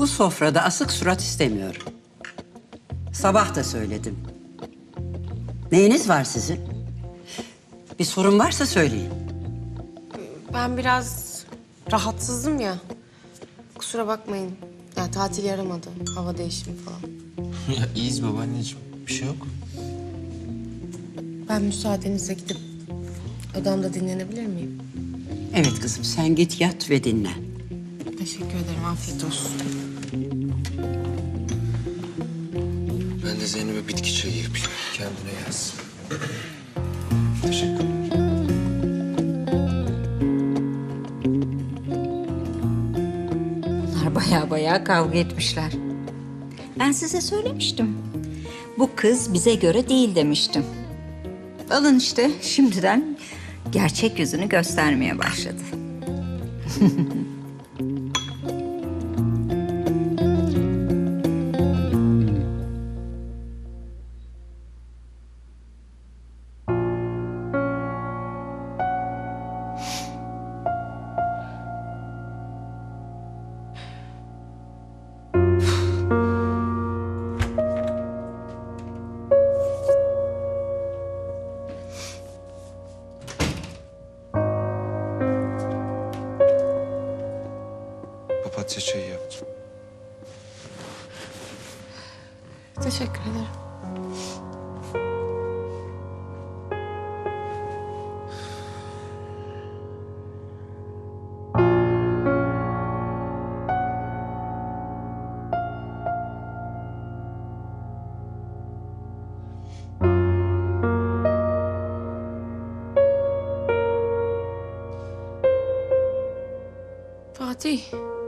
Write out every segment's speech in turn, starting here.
Bu sofrada asık surat istemiyorum. Sabah da söyledim. Neyiniz var sizin? Bir sorun varsa söyleyin. Ben biraz rahatsızdım ya. Kusura bakmayın. Ya tatil yaramadı. Hava değişimi falan. Ya iyiyiz babaanneciğim. Bir şey yok. Ben müsaadenizle gidip odamda dinlenebilir miyim? Evet kızım sen git yat ve dinlen. Teşekkür ederim. Afiyet olsun. De Zeynep'e bitki çayı yapayım. Kendine gelsin. Teşekkür ederim. Bunlar baya baya kavga etmişler. Ben size söylemiştim. Bu kız bize göre değil demiştim. Alın işte şimdiden gerçek yüzünü göstermeye başladı. Papatya çayı yaptım. Teşekkür ederim. Fatih.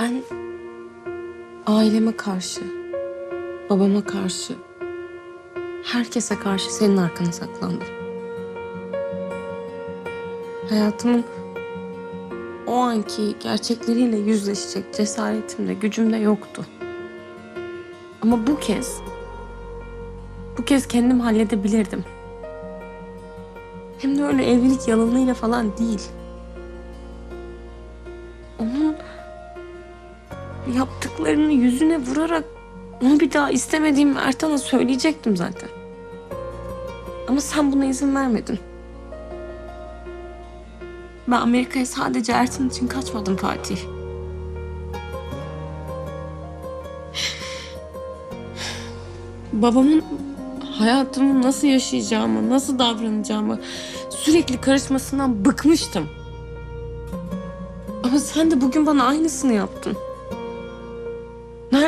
Ben aileme karşı, babama karşı, herkese karşı senin arkana saklandım. Hayatımın o anki gerçekleriyle yüzleşecek cesaretim de gücüm de yoktu. Ama bu kez, bu kez kendim halledebilirdim. Hem de öyle evlilik yalanıyla falan değil. Yaptıklarını yüzüne vurarak onu bir daha istemediğimi Ertan'a söyleyecektim zaten. Ama sen buna izin vermedin. Ben Amerika'ya sadece Ertan için kaçmadım Fatih. Babamın hayatımı nasıl yaşayacağımı, nasıl davranacağımı sürekli karışmasından bıkmıştım. Ama sen de bugün bana aynısını yaptın.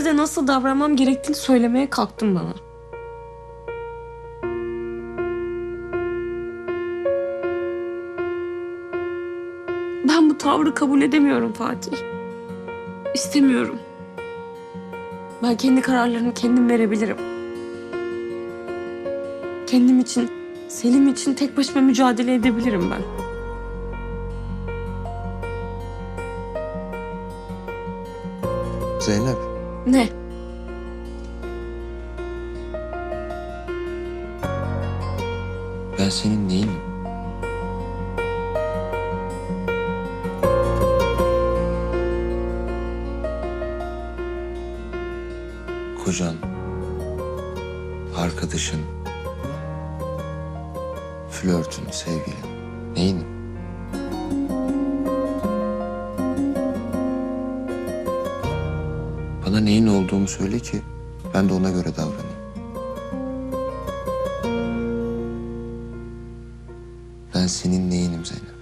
Nerede nasıl davranmam gerektiğini söylemeye kalktın bana. Ben bu tavrı kabul edemiyorum Fatih. İstemiyorum. Ben kendi kararlarımı kendim verebilirim. Kendim için, Selim için tek başıma mücadele edebilirim ben. Zeynep. Ne? Ben senin neyinim? Kocan, arkadaşın, flörtün, sevgilin. Neyinim? Bana neyin olduğumu söyle ki ben de ona göre davranayım. Ben senin neyinim Zeynep?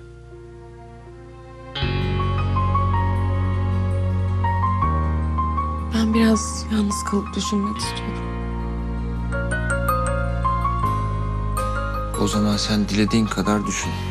Ben biraz yalnız kalıp düşünmek istiyorum. O zaman sen dilediğin kadar düşün.